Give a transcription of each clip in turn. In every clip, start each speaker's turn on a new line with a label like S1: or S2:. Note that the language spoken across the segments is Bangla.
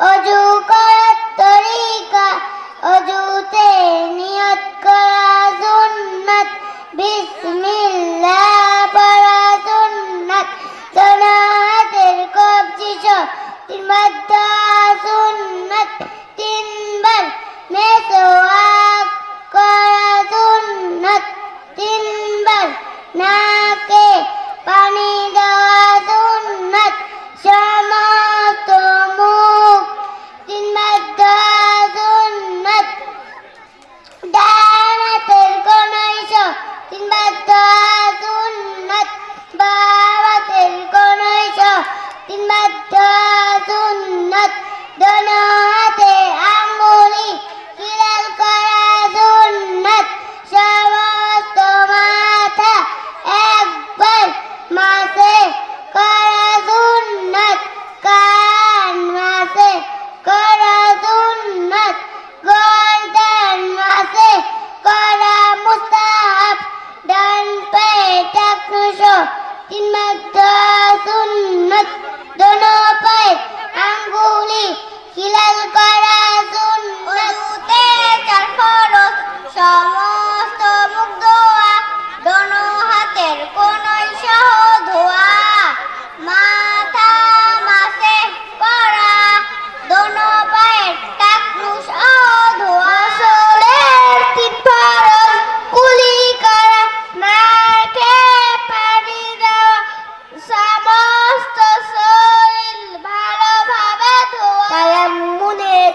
S1: অজু তিনবার দেওয়া সুন্নাত দোনো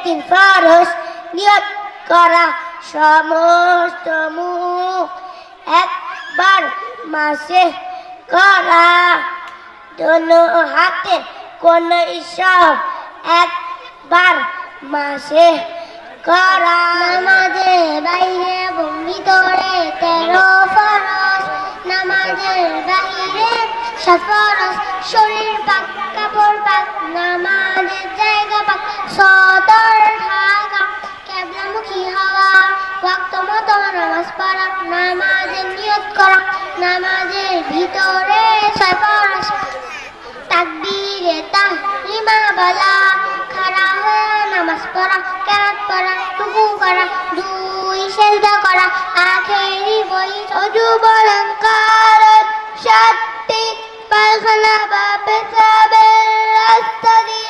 S1: তিন ফরজ নিয়ত করা সমস্ত মুখ একবার মাসে করা। দোনো হাতে কোন সব একবার মাসে করা। নামাজের বাইরে এবং ভিতরে তেরো ফরস নামাজের বাইরে সাত নামাজের ভিতরে ছয় ফরস তাকবীরে তাহরিমা বলা। খাড়া হয়ে নামাজ পড়া পড়া টুকু করা, দুই সেজদা করা। আখেরি বই অজু বলঙ্কার পায়খানা বা পেশাবের রাস্তা দিয়ে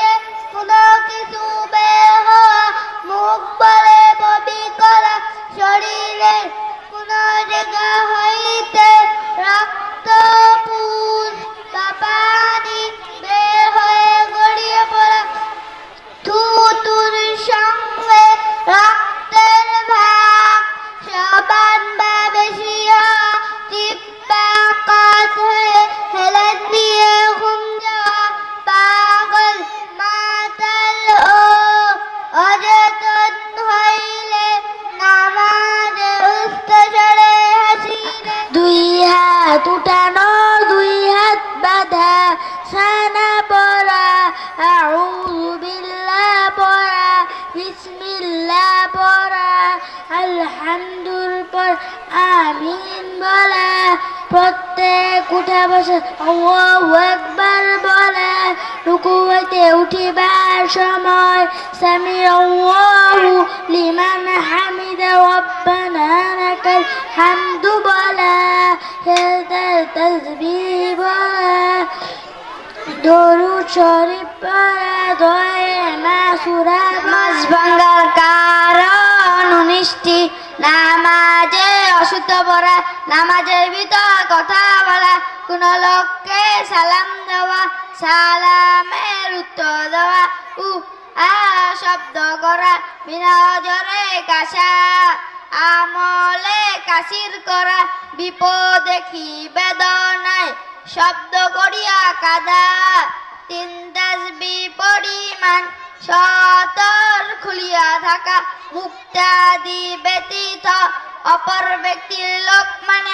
S1: বিসমিল্লাহ পড়া, আলহামদুল পর, আমিন বলা। প্রত্যেক উঠা বসে আকবার বলা। রুকু হইতে উঠিবার সময় সামি দরুদ শরীফ পড়া দয়ে মাসুরা মাস ভাঙ্গার কারণ উনিশটি নামাজে অশুদ্ধ পড়া, নামাজের ভিতর কথা বলা কোন লোককে সালাম দেওয়া, সালামের উত্তর দেওয়া উ আ শব্দ করা, বিনা জরে কাশা আমলে কাশির করা, বিপদ দেখি বেদনায় শব্দ করিয়া কাদা, তিন তাসবি পরিমাণ সতর খুলিয়া থাকা মুক্তাদি ব্যতীত অপর ব্যক্তির লোক মানে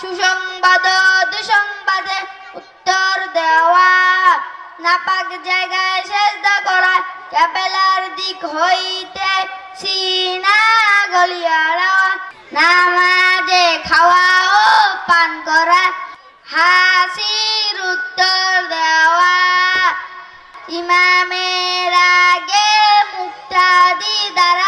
S1: সুসংবাদ দুসংবাদে উত্তর দেওয়া। নাপাক জায়গায় সেজদা করা, ক্যাপেলার দিক হইতে সিনা গলিয়া নামাজে খাওয়া ও পান করা ಹಾಸಿರುತ್ತರ್ ದವಾ ഇമാಮೆ ಮುಕ್ತಾದಿ ದರ